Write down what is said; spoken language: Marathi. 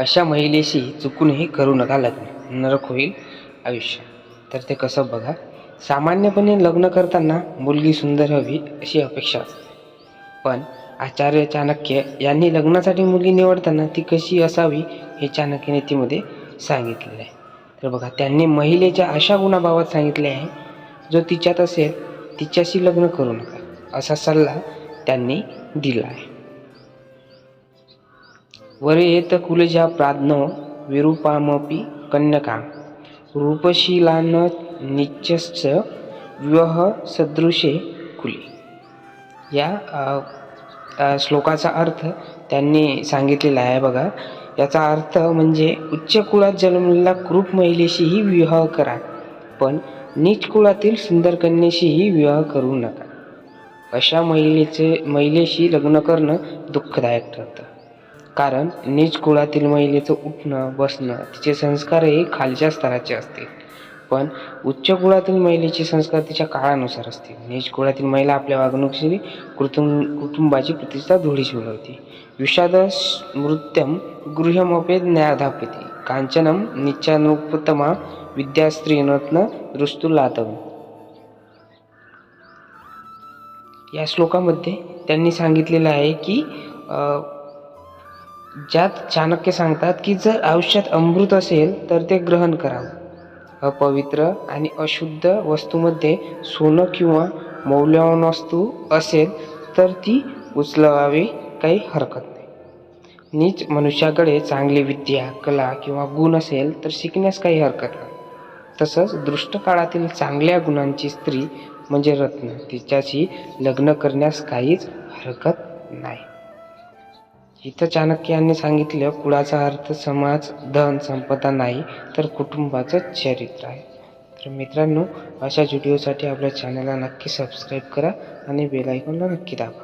अशा महिलेशी चुकूनही करू नका लग्न. नरक होईल आयुष्य. तर ते कसं बघा? सामान्यपणे लग्न करताना मुलगी सुंदर हवी अशी अपेक्षा असते. पण आचार्य चाणक्य यांनी लग्नासाठी मुलगी निवडताना ती कशी असावी हे चाणक्य नीतीमध्ये सांगितलेलं आहे. तर बघा त्यांनी महिलेच्या अशा गुणाबाबत सांगितले आहे जो तिच्यात असेल तिच्याशी लग्न करू नका असा सल्ला त्यांनी दिला आहे. वरेत कुलजा प्राज्ञो विरूपामपि कन्यका। रूपशीलान नित्यश्च विवाह सदृशे कुले। या श्लोकाचा अर्थ त्यांनी सांगितलेला आहे बघा। याचा अर्थ म्हणजे उच्च कुळात जन्मलेल्या क्रूप महिलेशीही विवाह करा पण नीच कुळातील सुंदर कन्येशीही विवाह करू नका। अशा महिलेचे महिलेशी लग्न करणं दुःखदायक ठरतं। कारण नीच कुळातील महिलेचं उठणं बसणं तिचे संस्कारही खालच्या स्तराचे असतील पण उच्च कुळातील महिलेचे संस्कार तिच्या काळानुसार असतील नीच कुळातील महिला आपल्या वागणुकीने कुटुंब कुटुंबाची प्रतिष्ठा धुळीस मिळवते. विषाद मृत्यम गृहमपेद न्याधाप्यते कांचनम नित्यानुपतमा विद्यास्त्रीनत्न दृष्टुलातम। या श्लोकामध्ये त्यांनी सांगितलेलं आहे की ज्यात चाणक्य सांगतात की जर आयुष्यात अमृत असेल तर ते ग्रहण करावं. अपवित्र आणि अशुद्ध वस्तूमध्ये सोनं किंवा मौल्यवान वस्तू असेल तर ती उचलवावी काही हरकत नाही. नीच मनुष्याकडे चांगली विद्या कला किंवा गुण असेल तर शिकण्यास काही हरकत नाही. तसंच दृष्ट काळातील चांगल्या गुणांची स्त्री म्हणजे रत्न तिच्याशी लग्न करण्यास काहीच हरकत नाही. इथं चाणक्यांनी सांगितलं कुळाचा अर्थ समाज धन संपदा नाही तर कुटुंबाचं चरित्र आहे. तर मित्रांनो अशाच व्हिडिओसाठी आपल्या चॅनलला नक्की सबस्क्राईब करा आणि बेल आयकॉनला नक्की दाबा.